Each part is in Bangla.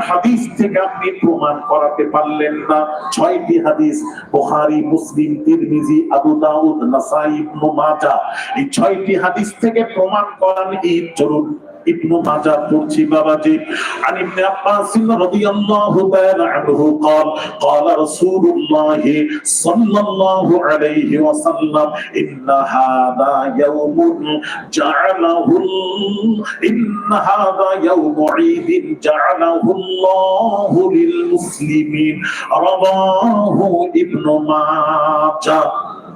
হাদিস থেকে আপনি প্রমাণ করাতে পারলেন না। ছয়টি হাদিস, বুখারী, মুসলিম, তিরমিজি, আবু দাউদ, নাসাই, ইবনে মাজাহ। এই ছয়টি হাদিস থেকে প্রমাণ করান এই চলুন ইবনু মাজাহ পড়ছি বাবাজি عن ابن عباس رضي الله تعالى عنه قال قال رسول الله صلى الله عليه وسلم إن هذا يوم جعله إن هذا يوم عيد جعله الله للمسلمين رواه ابن ماجه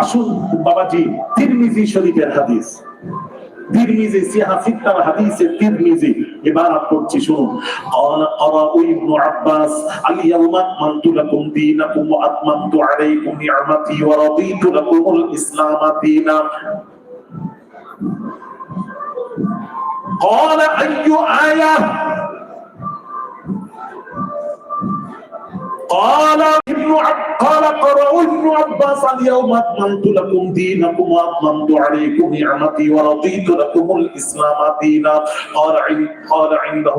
আসুন বাবাজি তিরমিজি শরীফের হাদিস তিরমিজি সিহা সিত্তার হাদিসে তিরমিজি ইবারত করছি শুনুন قال قرأ ابن عباس اليوم أكملت لكم دينكم وأتممت عليكم نعمتي ورضيت لكم الإسلام دينا قال أي آية قال ابن. قال قرأوا ابن عباس اليوم أكملت لكم دينكم وأتممت عليكم نعمتي ورضيت لكم الإسلام دينا. قال قال عنده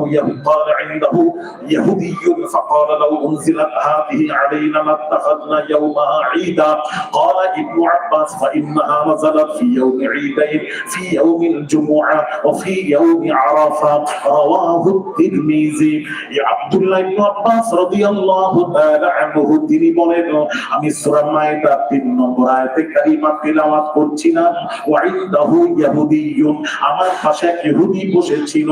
قال عنده يهودي فقال لو أنزلت هذه علينا لاتخذنا يومها عيدا. قال ابن عباس فإنها نزلت في يوم عيدين في يوم الجمعة وفي يوم عرفة. رواه الترمذي. عبد الله بن عباس رضي الله تعالى عنه বলেন আমি সূরা মাইদা 3 নম্বর আয়াতে কারিমা তেলাওয়াত করছিলাম। ওয়া ইনদাহু ইয়াহুদিয়ুন আমার পাশে এক ইহুদি বসেছিল।